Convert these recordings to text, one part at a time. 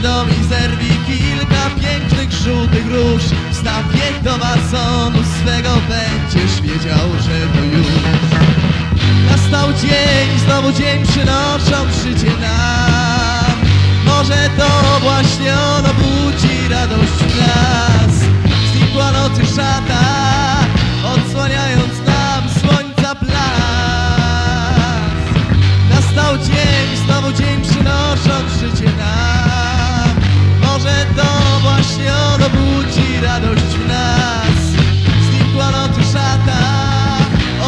dom i kilka pięknych żółtych róż. Wstaw je do wazonu swego, będziesz wiedział, że to już. Nastał dzień, znowu dzień przynosząc życie nam. Może to właśnie ono budzi radość w nas. Znikła nocy szata, radość nas. Znikła nocy szata,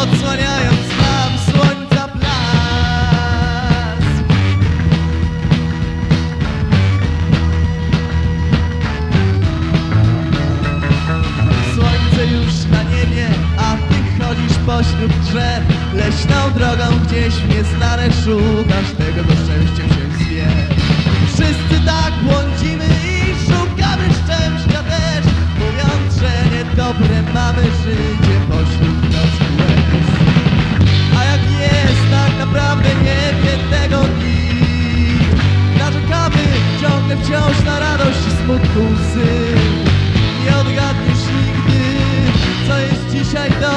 odsłaniając nam słońca blask. Słońce już na niebie, a ty chodzisz pośród drzew. Leśną drogą gdzieś nieznane szukasz tego, do szczęściem się zwie. Wszyscy tak błądzimy że niedobre mamy życie pośród nocnych łez A jak jest, tak naprawdę nie wie tego nikt. Narzekamy ciągle wciąż na radość i smutku łzy. Nie odgadniesz nigdy, co jest dzisiaj dobre,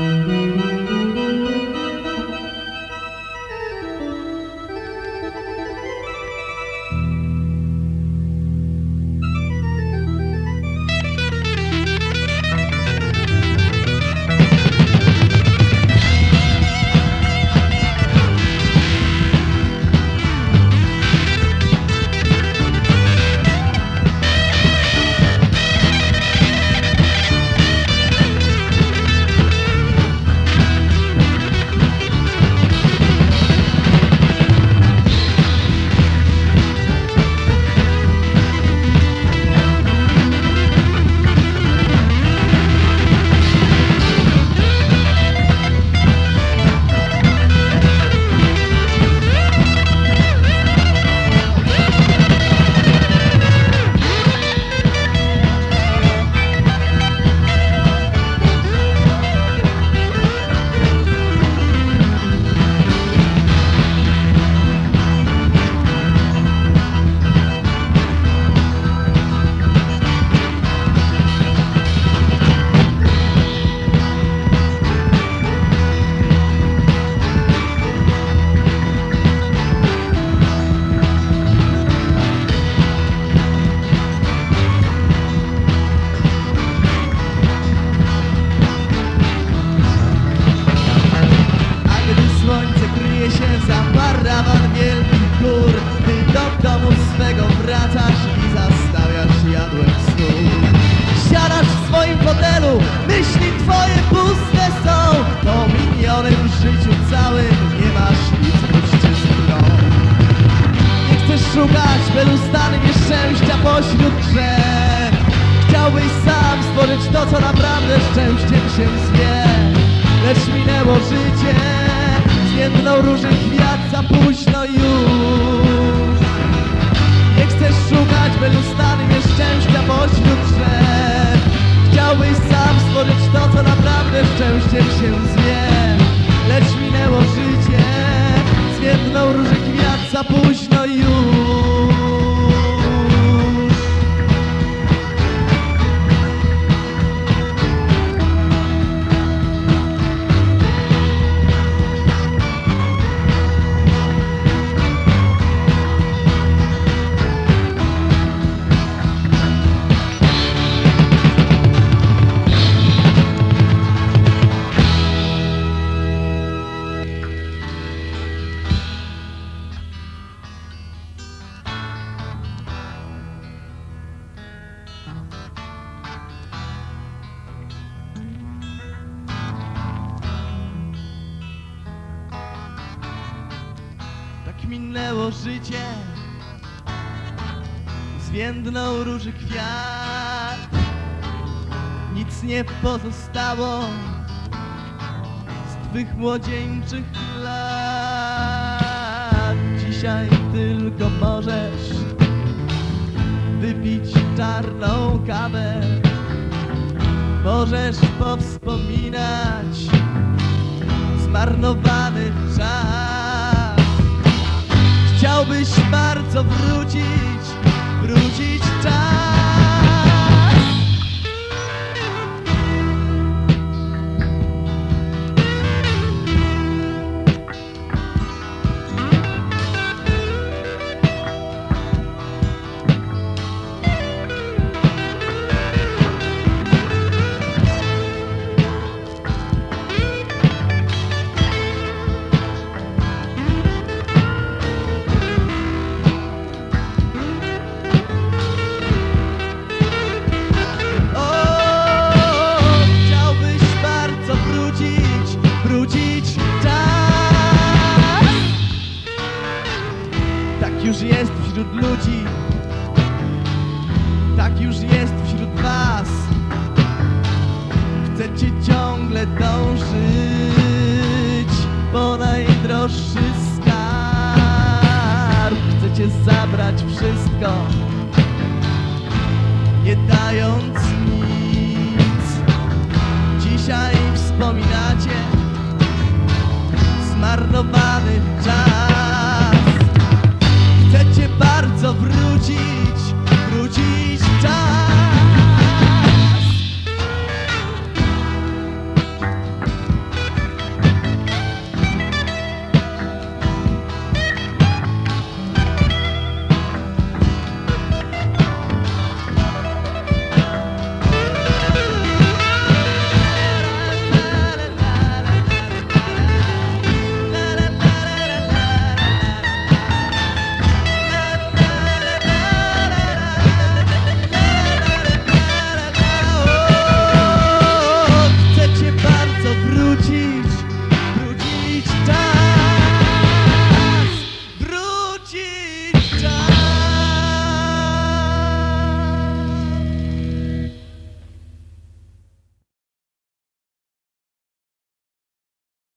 A pośród drzew. Chciałbyś sam stworzyć to, co naprawdę szczęściem się zwie. Lecz minęło życie, zwiędnął róży kwiat za późno już. Nie chcesz szukać belustanym nieszczęścia pośród drzew. Chciałbyś sam stworzyć to, co naprawdę szczęściem się zwie minęło życie. Zwiędnął róży kwiat. Nic nie pozostało Z twych młodzieńczych lat. Dzisiaj tylko możesz Wypić czarną kawę. Możesz powspominać Zmarnowany czas Chciałbyś bardzo wrócić, już jest wśród ludzi Tak już jest wśród was Chcecie ciągle dążyć Po najdroższy skarb Chcecie zabrać wszystko nie dając nic. Dzisiaj wspominacie zmarnowany czas. Chcecie bardzo wrócić,